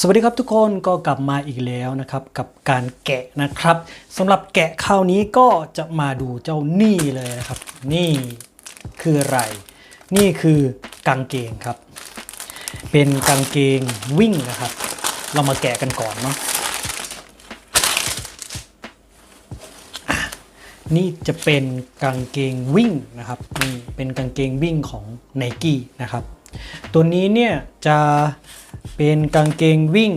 สวัสดีครับทุกคนก็กลับมาอีกแล้วนะครับกับการแกะนะครับสำหรับแกะคราวนี้ก็จะมาดูเจ้านี่เลยนะครับ นี่คืออะไร นี่คือกางเกงครับ เป็นกางเกงวิ่งนะครับ เรามาแกะกันก่อนเนาะนี่จะเป็นกางเกงวิ่งนะครับนี่เป็นกางเกงวิ่งของ n i กี้นะครับ ตัวนี้เนี่ยจะ เป็นกางเกงวิ่ง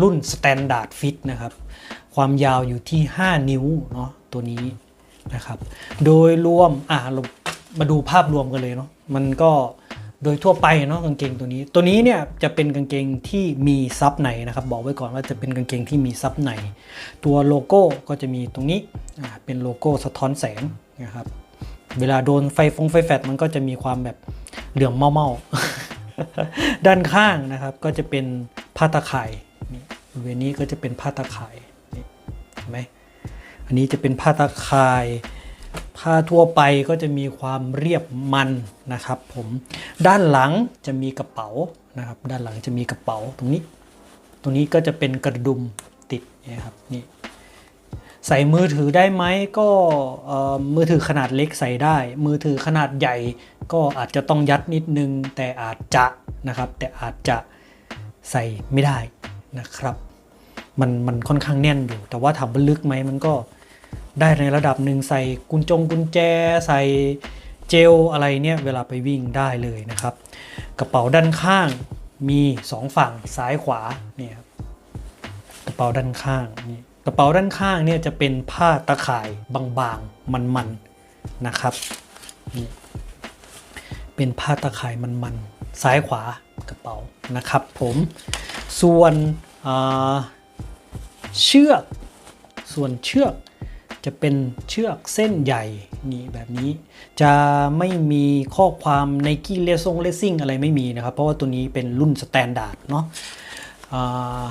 รุ่น Standard Fit นะครับ ความยาวอยู่ที่ 5 นิ้วเนาะตัวนี้นะครับ โดยรวมอะเรามาดูภาพรวมกันเลยเนาะมันก็โดยทั่วไปเนาะกางเกงตัวนี้ ตัวนี้เนี่ยจะเป็นกางเกงที่มีซับในนะครับ บอกไว้ก่อนว่าจะเป็นกางเกงที่มีซับในตัวโลโก้ก็จะมีตรงนี้อะเป็นโลโก้สะท้อนแสงนะครับ เวลาโดนไฟฟงไฟแฟลชมันก็จะมีความแบบเหลืองเมาๆ ด้านข้างนะครับก็จะเป็นผ้าตะข่ายนี่บริเวณนี้ก็จะเป็นผ้าตะข่ายนี่เห็นไหมอันนี้จะเป็นผ้าตะข่ายผ้าทั่วไปก็จะมีความเรียบมันนะครับ ผมด้านหลังจะมีกระเป๋านะครับ ด้านหลังจะมีกระเป๋าตรงนี้ ตรงนี้ก็จะเป็นกระดุมติดนะครับนี่ ใส่มือถือได้ไหมก็มือถือขนาดเล็กใส่ได้ มือถือขนาดใหญ่ ก็อาจจะต้องยัดนิดนึง แต่อาจจะนะครับ แต่อาจจะใส่ไม่ได้นะครับ มันมันค่อนข้างแน่นอยู่ แต่ว่าถามว่าลึกไหมมันก็ได้ในระดับหนึ่งใส่กุญจงกุญแจ ใส่เจลอะไรเนี่ยเวลาไปวิ่งได้เลยนะครับ กระเป๋าด้านข้างมีสองฝั่งซ้ายขวาเนี่ยกระเป๋าด้านข้างนี่ กระเป๋าด้านข้างเนี่ยจะเป็นผ้าตะข่ายบางๆมันๆนะครับนี่เป็นผ้าตะข่ายมันๆซ้ายขวากระเป๋านะครับ ผมส่วนเชือกส่วนเชือกจะเป็นเชือกเส้นใหญ่นี่แบบนี้ จะไม่มีข้อความ Nike r a cing Racing อะไรไม่มีนะครับ เพราะว่าตัวนี้เป็นรุ่นสแตนดาร์ดเนาะอ่า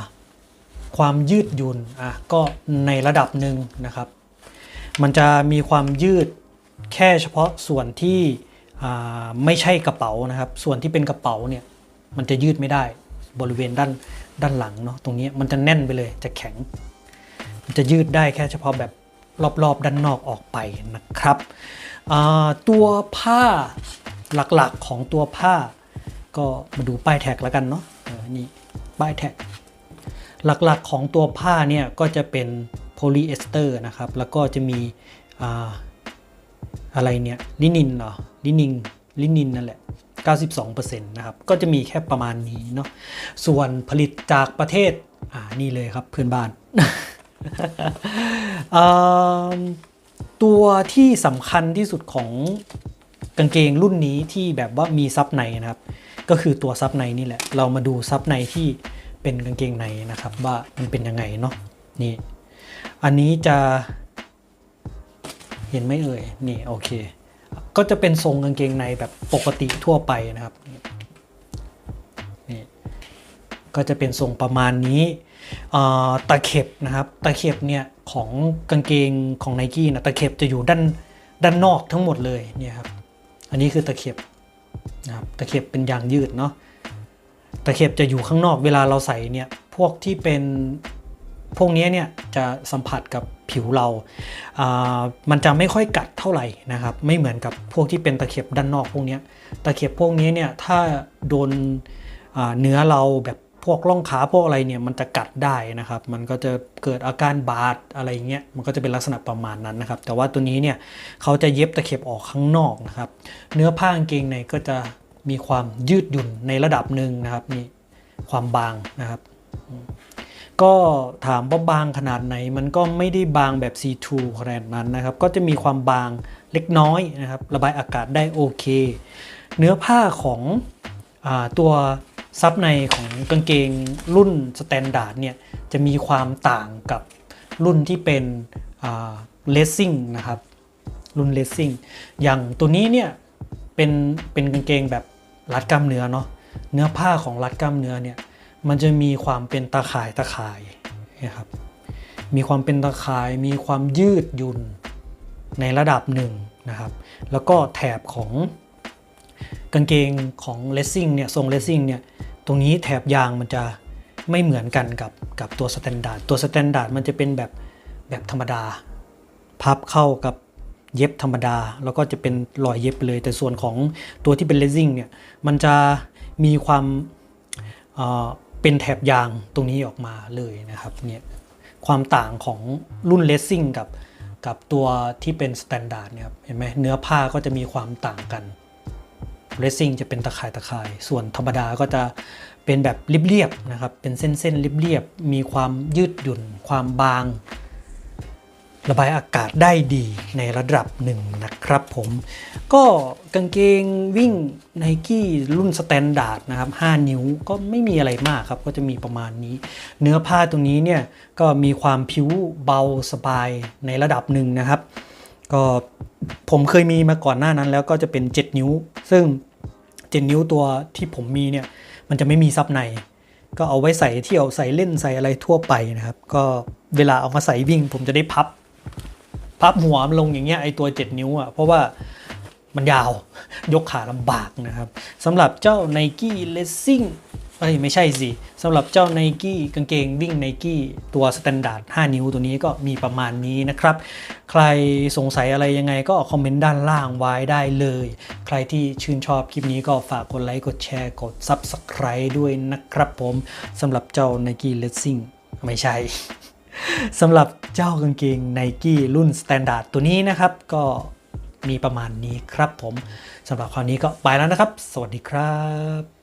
ความยืดหยุ่นอะก็ในระดับหนึ่งนะครับ มันจะมีความยืดแค่เฉพาะส่วนที่อ่าไม่ใช่กระเป๋านะครับ ส่วนที่เป็นกระเป๋าเนี่ยมันจะยืดไม่ได้บริเวณด้านด้านหลังเนาะตรงนี้มันจะแน่นไปเลยจะแข็ง มันจะยืดได้แค่เฉพาะแบบรอบๆด้านนอกออกไปนะครับอ่าตัวผ้าหลักๆของตัวผ้า ก็มาดูป้ายแท็กแล้วกันเนาะนี่ป้ายแท็ก หลักๆของตัวผ้าเนี่ยก็จะเป็นโพลีเอสเตอร์นะครับ แล้วก็จะมีอาอะไรเนี่ยลินินเหรอลินินลินินนั่นแหละ 92%นะครับ ก็จะมีแค่ประมาณนี้เนาะส่วนผลิตจากประเทศอ่านี่เลยครับเพื่อนบ้านตัวที่สำคัญที่สุดของกางเกงรุ่นนี้ที่แบบว่ามีซับในนะครับ ก็คือตัวซับในนี่แหละ เรามาดูซับในที่ เป็นกางเกงในนะครับ ว่ามันเป็นยังไงเนาะนี่ อันนี้จะเห็นไหมเอ่ยนี่โอเค ก็จะเป็นทรงกางเกงในแบบปกติทั่วไปนะครับนี่ก็จะเป็นทรงประมาณนี้อ่าตะเข็บนะครับ ตะเข็บเนี่ยของกางเกงของไนกี้นะตะเข็บจะอยู่ด้านด้านนอกทั้งหมดเลยเนี่ยครับ อันนี้คือตะเข็บนะครับตะเข็บเป็นยางยืดเนาะ ตะเข็บจะอยู่ข้างนอกเวลาเราใส่เนี่ยพวกที่เป็นพวกนี้เนี่ยจะสัมผัสกับผิวเราอ่ามันจะไม่ค่อยกัดเท่าไหร่นะครับ ไม่เหมือนกับพวกที่เป็นตะเข็บด้านนอกพวกนี้ ตะเข็บพวกนี้เนี่ยถ้าโดนเนื้อเราแบบพวกร่องขาพวกอะไรเนี่ยมันจะกัดได้นะครับ มันก็จะเกิดอาการบาดอะไรเงี้ย มันก็จะเป็นลักษณะประมาณนั้นนะครับ แต่ว่าตัวนี้เนี่ยเขาจะเย็บตะเข็บออกข้างนอกนะครับ เนื้อผ้ากางเกงในก็จะ มีความยืดหยุ่นในระดับหนึ่งนะครับนี่ความบางนะครับ ก็ถามว่าบางขนาดไหน มันก็ไม่ได้บางแบบ C2 ขนาดนั้นนะครับ ก็จะมีความบางเล็กน้อยนะครับ ระบายอากาศได้โอเค เนื้อผ้าของอตัวซับในของกางเกงรุ่นสแตนดาร์ดเนี่ยจะมีความต่างกับรุ่นที่เป็นเลสซิ่งนะครับ รุ่นเลสซิ่งอย่างตัวนี้เนี่ยเป็นเป็นกางเกงแบบ รัดกล้ามเนื้อเนาะเนื้อผ้าของรัดกล้ามเนื้อเนี่ยมันจะมีความเป็นตาข่ายตาข่ายนะครับมีความเป็นตาข่ายมีความยืดหยุ่นในระดับหนึ่งนะครับ แล้วก็แถบของกางเกงของเลสซิ่งเนี่ยทรงเลสซิ่งเนี่ยตรงนี้แถบยางมันจะไม่เหมือนกันกับกับตัวสแตนดาร์ดตัวสแตนดาร์ดมันจะเป็นแบบแบบธรรมดา พับเข้ากับ เย็บธรรมดา แล้วก็จะเป็นรอยเย็บไปเลย แต่ส่วนของตัวที่เป็นเลซิ่งเนี่ยมันจะมีความเเป็นแถบยางตรงนี้ออกมาเลยนะครับเนี่ยความต่างของรุ่นเลสซิ่งกับกับตัวที่เป็นสแตนดาร์ดเนี่ยครับเห็นไหมเนื้อผ้าก็จะมีความต่างกันเลสซิ่งจะเป็นตะข่ายตะข่าย ส่วนธรรมดาก็จะเป็นแบบเรียบๆนะครับเป็นเส้นๆเรียบๆมีความยืดหยุ่น ความบาง ระบายอากาศได้ดีในระดับหนึ่งนะครับผม ก็กางเกงวิ่ง n นกี้รุ่นสแตนดาร์ดนะครับ 5 นิ้วก็ไม่มีอะไรมากครับ ก็จะมีประมาณนี้ เนื้อผ้าตรงนี้เนี่ยก็มีความผิวเบาสบายในระดับหนึ่งนะครับ ก็ผมเคยมีมาก่อนหน้านั้นแล้วก็จะเป็น 7 นิ้ว ซึ่ง 7 นิ้วตัวที่ผมมีเนี่ยมันจะไม่มีซับใน ก็เอาไว้ใส่เที่ยวใส่เล่นใส่อะไรทั่วไปนะครับ ก็เวลาเอามาใส่วิ่ง ผมจะได้พับ พับหัวมันลงอย่างเงี้ยไอตัว 7 นิ้วอะเพราะว่ามันยาวยกขาลำบากนะครับสำหรับเจ้า Nike Racing เอ้ยไม่ใช่สิสำหรับเจ้า Nike กางเกงวิ่ง Nike ตัวสแตนดาร์ด5 นิ้วตัวนี้ก็มีประมาณนี้นะครับ ใครสงสัยอะไรยังไงก็คอมเมนต์ด้านล่างไว้ได้เลย ใครที่ชื่นชอบคลิปนี้ก็ฝากกดไลค์กดแชร์กด Subscribe ด้วยนะครับผมสำหรับเจ้า Nike Racing ไม่ใช่ สำหรับเจ้ากางเกง n i กี้รุ่นสแตนดาร์ดตัวนี้นะครับ ก็มีประมาณนี้ครับผมสำหรับคราวนี้ก็ไปแล้วนะครับ สวัสดีครับ